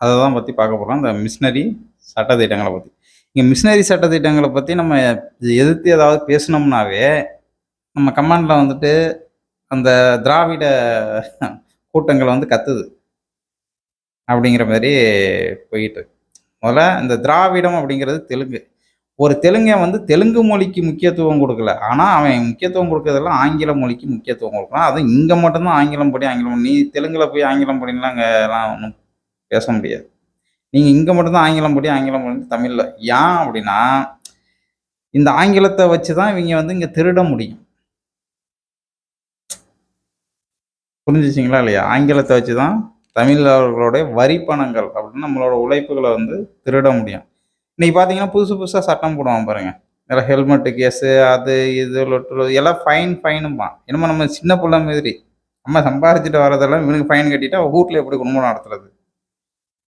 அதை தான் பற்றி பார்க்க போகிறோம் இந்த மிஷினரி சட்டத்திட்டங்களை பற்றி இங்கே மிஷினரி சட்டத்திட்டங்களை பற்றி நம்ம எதிர்த்து ஏதாவது பேசினோம்னாவே நம்ம கமாண்டில் வந்துட்டு அந்த திராவிட கூட்டங்கள் வந்து கத்துது. அப்படிங்கிற மாதிரி போயிட்டு முதல்ல இந்த திராவிடம் அப்படிங்கிறது தெலுங்கு. ஒரு தெலுங்கை வந்து தெலுங்கு மொழிக்கு முக்கியத்துவம் கொடுக்கல. ஆனால் அவன் முக்கியத்துவம் கொடுக்கறதெல்லாம் ஆங்கில மொழிக்கு முக்கியத்துவம் கொடுக்குறான். அதுவும் இங்கே மட்டும்தான் ஆங்கிலம் படி ஆங்கிலம் நீ தெலுங்கில் போய் ஆங்கிலம் படிலாம் அங்கெல்லாம் ஒன்றும் பேச முடியாது. நீங்கள் இங்கே மட்டும்தான் ஆங்கிலம் படி ஆங்கிலம் படி தமிழில். ஏன் அப்படின்னா இந்த ஆங்கிலத்தை வச்சு தான் இவங்க வந்து இங்கே திருட முடியும். புரிஞ்சிச்சிங்களா இல்லையா? ஆங்கிலத்தை வச்சு தான் தமிழர்களுடைய வரி பணங்கள் அப்படின்னு நம்மளோட உழைப்புகளை வந்து திருட முடியும். இன்னைக்கு பார்த்தீங்கன்னா புதுசு புதுசாக சட்டம் போடுவான் பாருங்க. நல்லா ஹெல்மெட்டு கேஸு அது இது லொட்டு எல்லாம் ஃபைன் ஃபைனும்பான் என்னமோ நம்ம சின்ன பிள்ளை மாதிரி. நம்ம சம்பாரிச்சிட்டு வரதெல்லாம் இவனுக்கு ஃபைன் கட்டிட்டா வீட்டில் எப்படி குடும்பம் நடத்துறது?